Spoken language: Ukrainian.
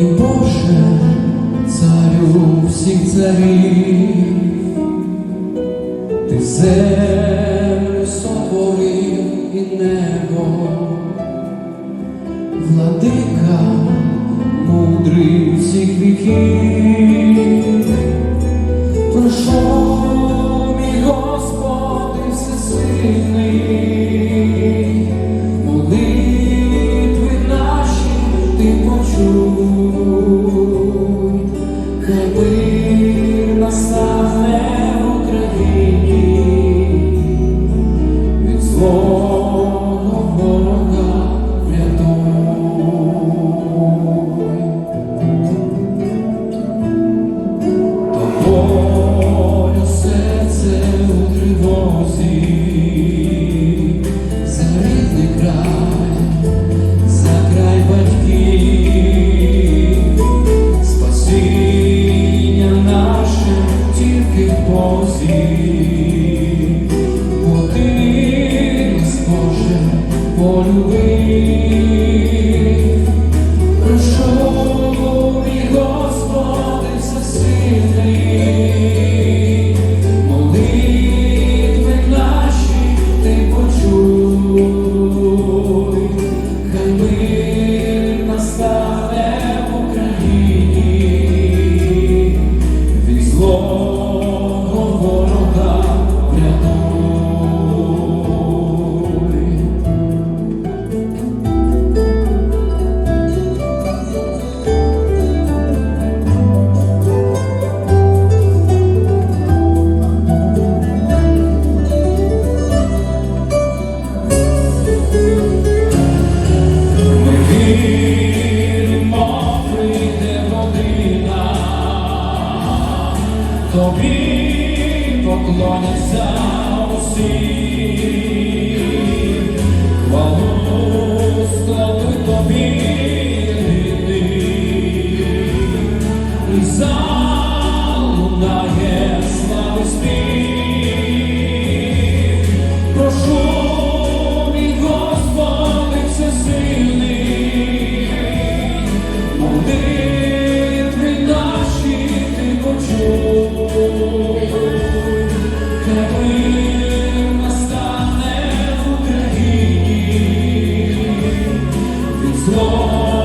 І Боже, царю всіх царів, ти землю сотворив і небо, владика мудрий всіх віків, прийшов. somewhere тобі поклоняться усі, хвалу слави тобі і залунає слави спів. 我